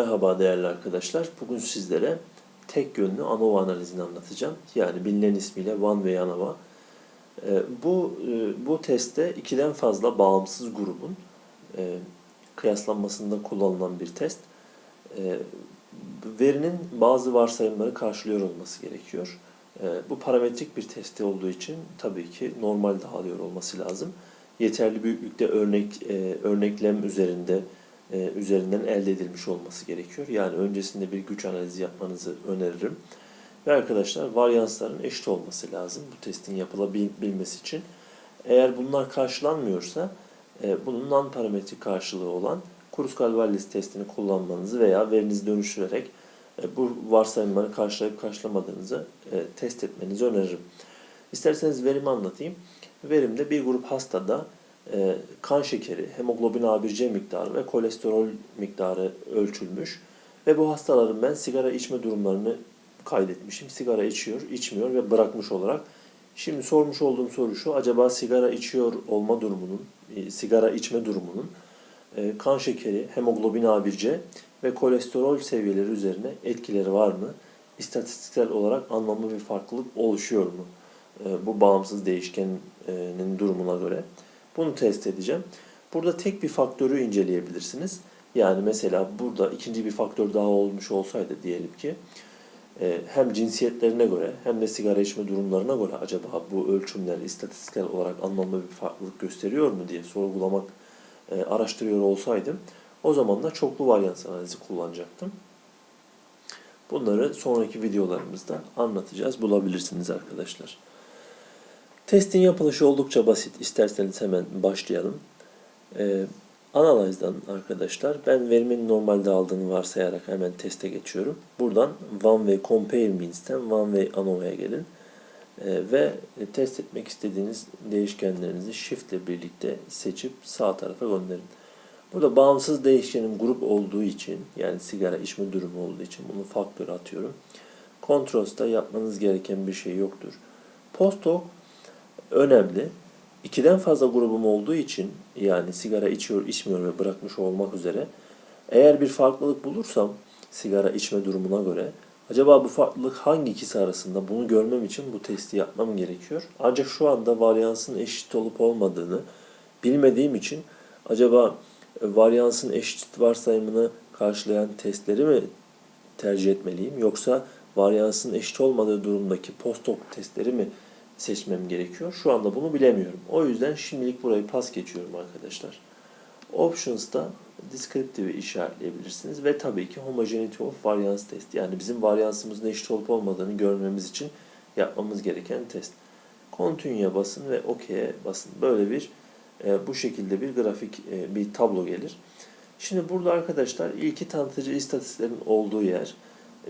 Merhaba değerli arkadaşlar. Bugün sizlere tek yönlü ANOVA analizini anlatacağım. Yani bilinen ismiyle One Way ANOVA. Ee, Bu e, bu testte ikiden fazla bağımsız grubun e, kıyaslanmasında kullanılan bir test. E, Verinin bazı varsayımları karşılıyor olması gerekiyor. E, Bu parametrik bir testi olduğu için tabii ki normal dağılıyor olması lazım. Yeterli büyüklükte örnek e, örneklem üzerinde üzerinden elde edilmiş olması gerekiyor. Yani öncesinde bir güç analizi yapmanızı öneririm. Ve arkadaşlar varyansların eşit olması lazım bu testin yapılabilmesi için. Eğer bunlar karşılanmıyorsa e, bunun non parametrik karşılığı olan Kruskal-Wallis testini kullanmanızı veya verinizi dönüştürerek e, bu varsayımları karşılayıp karşılamadığınızı e, test etmenizi öneririm. İsterseniz verimi anlatayım. Verimde bir grup hastada e, kan şekeri, hemoglobin A1C miktarı ve kolesterol miktarı ölçülmüş. Ve bu hastaların ben sigara içme durumlarını kaydetmişim. Sigara içiyor, içmiyor ve bırakmış olarak. Şimdi sormuş olduğum soru şu, acaba sigara içiyor olma durumunun, e, sigara içme durumunun e, kan şekeri, hemoglobin A1C ve kolesterol seviyeleri üzerine etkileri var mı? İstatistiksel olarak anlamlı bir farklılık oluşuyor mu? E, bu bağımsız değişkenin durumuna göre. Bunu test edeceğim. Burada tek bir faktörü inceleyebilirsiniz. Yani mesela burada ikinci bir faktör daha olmuş olsaydı diyelim ki e, hem cinsiyetlerine göre hem de sigara içme durumlarına göre acaba bu ölçümler istatistiksel olarak anlamlı bir farklılık gösteriyor mu diye sorgulamak, e, araştırıyor olsaydım o zaman da çoklu varyans analizi kullanacaktım. Bunları sonraki videolarımızda anlatacağız. Bulabilirsiniz arkadaşlar. Testin yapılışı oldukça basit. İsterseniz hemen başlayalım. Ee, Analyze'dan arkadaşlar ben verimin normalde aldığını varsayarak hemen teste geçiyorum. Buradan One Way Compare Means'ten One Way ANOVA'ya gelin. Ee, ve test etmek istediğiniz değişkenlerinizi Shift ile birlikte seçip sağ tarafa gönderin. Burada bağımsız değişkenin grup olduğu için yani sigara içme durumu olduğu için bunu faktöre atıyorum. Controls'ta yapmanız gereken bir şey yoktur. Post-hoc önemli. İkiden fazla grubum olduğu için yani sigara içiyor, içmiyor ve bırakmış olmak üzere eğer bir farklılık bulursam sigara içme durumuna göre acaba bu farklılık hangi ikisi arasında bunu görmem için bu testi yapmam gerekiyor. Ancak şu anda varyansın eşit olup olmadığını bilmediğim için acaba varyansın eşit varsayımını karşılayan testleri mi tercih etmeliyim yoksa varyansın eşit olmadığı durumdaki post-hoc testleri mi seçmem gerekiyor. Şu anda bunu bilemiyorum. O yüzden şimdilik burayı pas geçiyorum arkadaşlar. Options'ta descriptive'i işaretleyebilirsiniz ve tabii ki homogeneity of variance test. Yani bizim varyansımızın eşit olup olmadığını görmemiz için yapmamız gereken test. Continue'ya basın ve OK'ye basın. Böyle bir e, bu şekilde bir grafik e, bir tablo gelir. Şimdi burada arkadaşlar ilki tanıtıcı istatistiklerin olduğu yer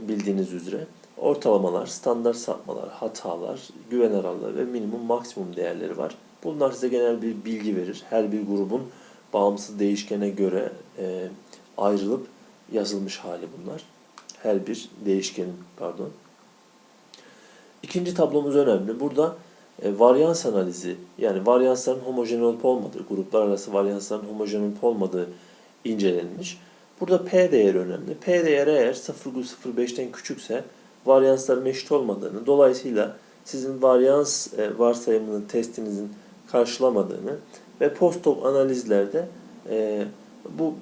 bildiğiniz üzere ortalamalar, standart sapmalar, hatalar, güven aralığı ve minimum maksimum değerleri var. Bunlar size genel bir bilgi verir. Her bir grubun bağımsız değişkene göre e, ayrılıp yazılmış hali bunlar. Her bir değişkenin pardon. İkinci tablomuz önemli. Burada e, varyans analizi yani varyansların homojen olup olmadığı, gruplar arası varyansların homojen olup olmadığı incelenmiş. Burada P değeri önemli. P değeri eğer 0,05'ten küçükse varyansların eşit olmadığını, dolayısıyla sizin varyans e, varsayımının testinizin karşılamadığını ve post-hoc analizlerde e, bu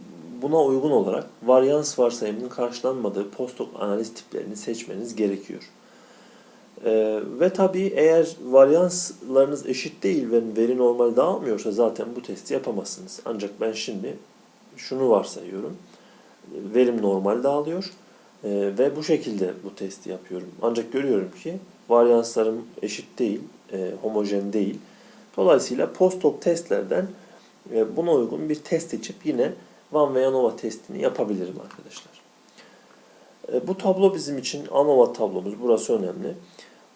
buna uygun olarak varyans varsayımının karşılanmadığı post-hoc analiz tiplerini seçmeniz gerekiyor. E, ve tabii eğer varyanslarınız eşit değil ve veri normal dağılmıyorsa zaten bu testi yapamazsınız. Ancak ben şimdi şunu varsayıyorum. Verim normal dağılıyor e, ve bu şekilde bu testi yapıyorum. Ancak görüyorum ki varyanslarım eşit değil, e, homojen değil. Dolayısıyla post-hoc testlerden e, buna uygun bir test seçip yine Van ve ANOVA testini yapabilirim arkadaşlar. E, bu tablo bizim için ANOVA tablomuz. Burası önemli.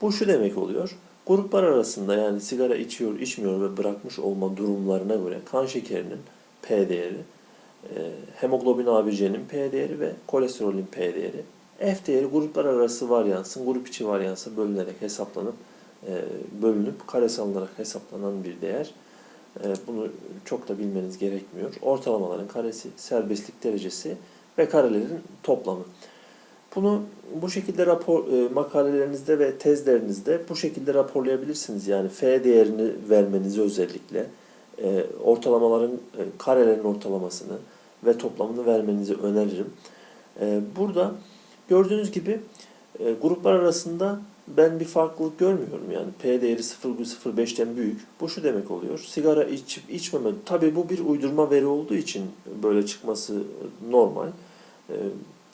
Bu şu demek oluyor. Gruplar arasında yani sigara içiyor, içmiyor ve bırakmış olma durumlarına göre kan şekerinin P değeri, hemoglobin A1C'nin P değeri ve kolesterolün P değeri. F değeri gruplar arası varyansın grup içi varyansa bölünerek hesaplanıp e, bölünüp karesel olarak hesaplanan bir değer. E, bunu çok da bilmeniz gerekmiyor. Ortalamaların karesi, serbestlik derecesi ve karelerin toplamı. Bunu bu şekilde rapor e, makalelerinizde ve tezlerinizde bu şekilde raporlayabilirsiniz. Yani F değerini vermenizi özellikle e, ortalamaların e, karelerin ortalamasını ve toplamını vermenizi öneririm. E, burada gördüğünüz gibi e, gruplar arasında ben bir farklılık görmüyorum. Yani P değeri 0,05'ten büyük. Bu şu demek oluyor. Sigara içip içmeme. Tabii bu bir uydurma veri olduğu için böyle çıkması normal. E,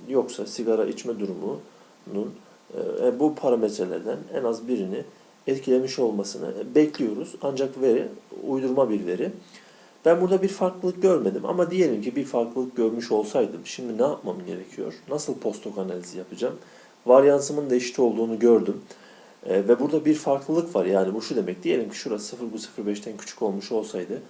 yoksa sigara içme durumunun e, bu parametrelerden en az birini etkilemiş olmasını bekliyoruz. Ancak veri uydurma bir veri. Ben burada bir farklılık görmedim ama diyelim ki bir farklılık görmüş olsaydım şimdi ne yapmam gerekiyor? Nasıl postok analizi yapacağım? Varyansımın da eşit olduğunu gördüm. E, ve burada bir farklılık var. Yani bu şu demek. Diyelim ki şurası 0,05'ten küçük olmuş olsaydı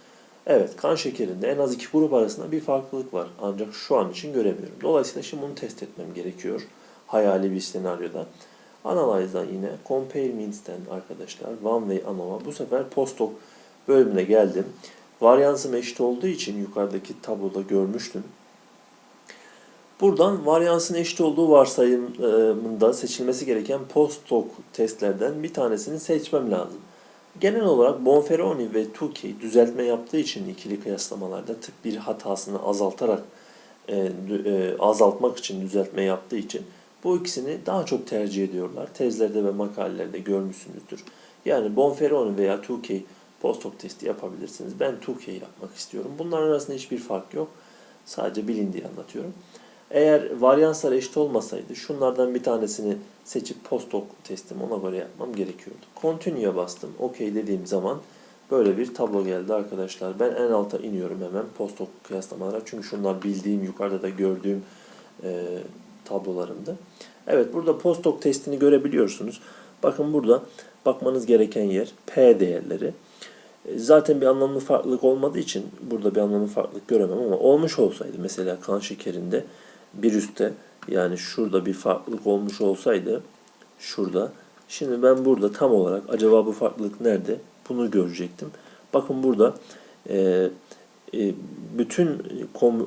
Evet, kan şekerinde en az iki grup arasında bir farklılık var. Ancak şu an için göremiyorum. Dolayısıyla şimdi bunu test etmem gerekiyor. Hayali bir senaryoda. Analyze'dan yine Compare Means'ten arkadaşlar One Way ANOVA. Bu sefer postdoc bölümüne geldim. Varyansım eşit olduğu için yukarıdaki tabloda görmüştüm. Buradan varyansın eşit olduğu varsayımında seçilmesi gereken postdoc testlerden bir tanesini seçmem lazım. Genel olarak Bonferroni ve Tukey düzeltme yaptığı için ikili kıyaslamalarda tık bir hatasını azaltarak e, e, azaltmak için düzeltme yaptığı için bu ikisini daha çok tercih ediyorlar. Tezlerde ve makalelerde görmüşsünüzdür. Yani Bonferroni veya Tukey postdoc testi yapabilirsiniz. Ben Tukey yapmak istiyorum. Bunların arasında hiçbir fark yok. Sadece bilindiği anlatıyorum. Eğer varyanslar eşit olmasaydı şunlardan bir tanesini seçip postdoc testimi ona göre yapmam gerekiyordu. Continue'ya bastım. OK dediğim zaman böyle bir tablo geldi arkadaşlar. Ben en alta iniyorum hemen postdoc kıyaslamalara. Çünkü şunlar bildiğim yukarıda da gördüğüm e, tablolarımdı. Evet burada postdoc testini görebiliyorsunuz. Bakın burada bakmanız gereken yer P değerleri. E, Zaten bir anlamlı farklılık olmadığı için burada bir anlamlı farklılık göremem ama olmuş olsaydı mesela kan şekerinde bir üstte yani şurada bir farklılık olmuş olsaydı şurada şimdi ben burada tam olarak acaba bu farklılık nerede bunu görecektim. Bakın burada e, e, bütün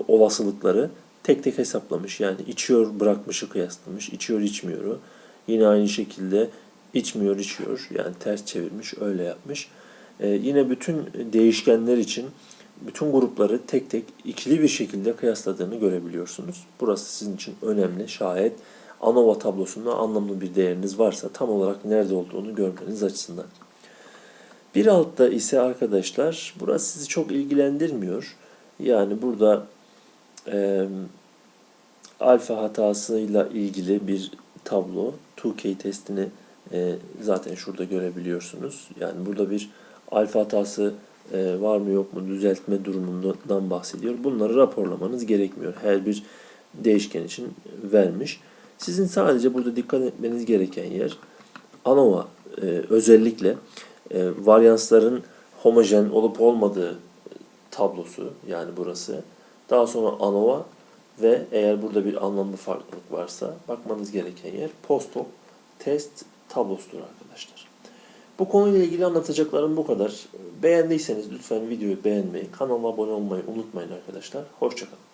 olasılıkları tek tek hesaplamış. Yani içiyor bırakmışı kıyaslamış. içiyor içmiyoru. Yine aynı şekilde içmiyor içiyor. Yani ters çevirmiş öyle yapmış. E, yine bütün değişkenler için bütün grupları tek tek ikili bir şekilde kıyasladığını görebiliyorsunuz. Burası sizin için önemli. Şayet ANOVA tablosunda anlamlı bir değeriniz varsa tam olarak nerede olduğunu görmeniz açısından. Bir altta ise arkadaşlar burası sizi çok ilgilendirmiyor. Yani burada e, alfa hatasıyla ilgili bir tablo. 2K testini e, zaten şurada görebiliyorsunuz. Yani burada bir alfa hatası e, var mı yok mu düzeltme durumundan bahsediyor. Bunları raporlamanız gerekmiyor. Her bir değişken için vermiş. Sizin sadece burada dikkat etmeniz gereken yer ANOVA e, özellikle e, varyansların homojen olup olmadığı tablosu yani burası. Daha sonra ANOVA ve eğer burada bir anlamlı farklılık varsa bakmanız gereken yer postdoc test tablosudur arkadaşlar. Bu konuyla ilgili anlatacaklarım bu kadar. Beğendiyseniz lütfen videoyu beğenmeyi, kanala abone olmayı unutmayın arkadaşlar. Hoşçakalın.